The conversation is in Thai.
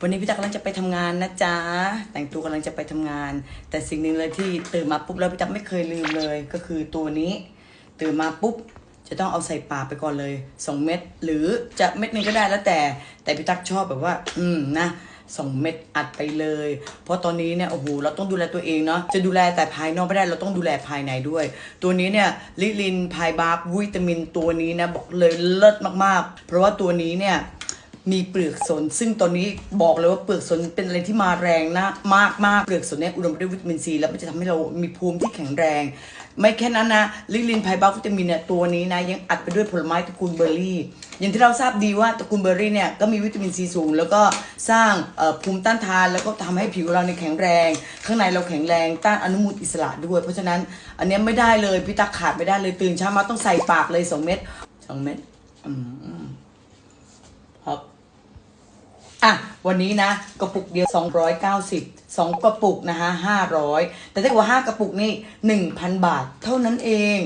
วันนี้พี่ตั๊กกำลังจะไปทำงานนะจ๊ะ แต่งตัวกำลังจะไปทำงาน แต่สิ่งหนึ่งเลยที่ตื่นมาปุ๊บแล้วพี่ตั๊กไม่เคยลืมเลย ก็คือตัวนี้ ตื่นมาปุ๊บจะต้องเอาใส่ปากไปก่อนเลยสองเม็ดหรือจะเม็ดนึงก็ได้แล้วแต่ แต่พี่ตั๊กชอบแบบว่า อืมนะสองเม็ดอัดไปเลย เพราะตอนนี้เนี่ยโอ้โหเราต้องดูแลตัวเองเนาะจะดูแลแต่ภายนอกไม่ได้เราต้องดูแลภายในด้วย ตัวนี้เนี่ยลิลินพายบาร์วิตามินตัวนี้นะบอกเลยเลิศมากๆ เพราะว่าตัวนี้เนี่ย มีเปลือกสน ซึ่งตอนนี้บอกเลยว่าเปลือกสนเป็นอะไรที่มาแรงนะมากมากเปลือกสนเนี่ยอุดมไปด้วยวิตามินซีแล้วมันจะทำให้เรามีภูมิที่แข็งแรง ไม่แค่นั้นนะลิลินไพบัฟวิตามินเนี่ยตัวนี้นะยังอัดไปด้วยผลไม้ตระกูลเบอร์รี่ อย่างที่เราทราบดีว่าตระกูลเบอร์รี่เนี่ยก็มีวิตามินซีสูง แล้วก็สร้างภูมิต้านทาน แล้วก็ทำให้ผิวเราเนี่ยแข็งแรง ข้างในเราแข็งแรงต้านอนุมูลอิสระด้วย เพราะฉะนั้นอันนี้ไม่ได้เลยพี่ตักขาดไม่ได้เลยตื่นเช้ามาต้องใส่ปากเลยสองเม็ดสองเม็ดอืมครับ อะวันนี้นะกระปุกเดียว 290 2 กระปุกนะคะ500 แต่ถ้าเกิดว่า 5 กระปุกนี่ 1,000 บาทเท่านั้นเอง